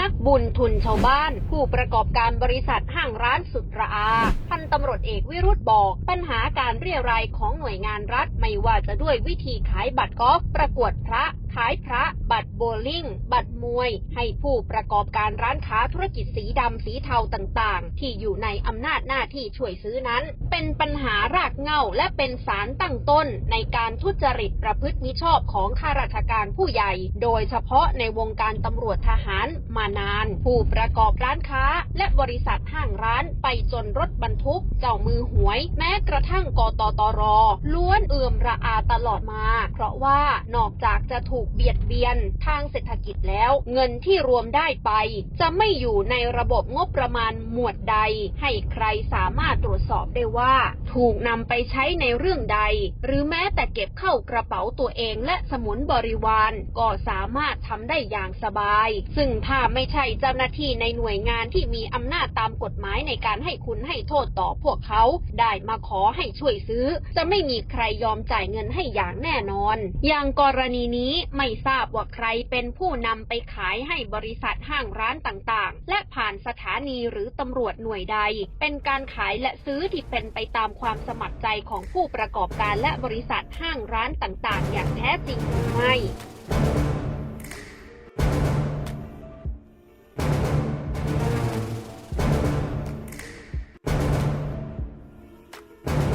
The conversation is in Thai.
นักบุญทุนชาวบ้าน ผู้ประกอบการบริษัทห้างร้านสุดระอา พันตำรวจเอกวิรุธบอก ปัญหาการเรียรายของหน่วยงานรัฐ ไม่ว่าจะด้วยวิธีขายบัตรกอล์ฟประกวดพระขายพระบัตรโบลิ่ง บัตรมวย ให้ผู้ประกอบการร้านค้าธุรกิจสีดำสีเทาต่างๆ ที่อยู่ในอำนาจหน้าที่ช่วยซื้อนั้น เป็นปัญหา เง้าและเป็นสารตั้งต้นในการทุจริตประพฤติมิชอบของข้าราชการผู้ใหญ่ โดยเฉพาะในวงการตำรวจทหารมานาน ผู้ประกอบร้านค้า และบริษัทห้างร้านไปจนรถบรรทุก เจ้ามือหวย แม้กระทั่งกตตรล้วนเอื่อมระอาตลอดมา เพราะว่านอกจากจะถูกเบียด เบียนทางเศรษฐกิจแล้ว เงินที่รวมได้ไป จะไม่อยู่ในระบบงบประมาณหมวดใด ให้ใครสามารถตรวจสอบได้ว่า ถูกนำไปใช้ในเรื่องใด หรือแม้แต่เก็บเข้ากระเป๋าตัวเองและสมุนบริวาร ก็สามารถทำได้อย่างสบาย ซึ่งถ้าไม่ใช่เจ้าหน้าที่ในหน่วยงานที่มีอำนาจตามกฎหมายในการให้คุณให้โทษต่อพวกเขา ได้มาขอให้ช่วยซื้อ จะไม่มีใครยอมจ่ายเงินให้อย่างแน่นอน อย่างกรณีนี้ไม่ทราบราบว่าใครเป็นผู้นำไปขายให้บริษัทห้างร้านต่างๆ และผ่านสถานีหรือตำรวจหน่วยใด เป็นการขายและซื้อที่เป็นไปตามความสมัครใจของผู้ประกอบการและบริษัทห้างร้านต่างๆ อย่างแท้จริงหรือไม่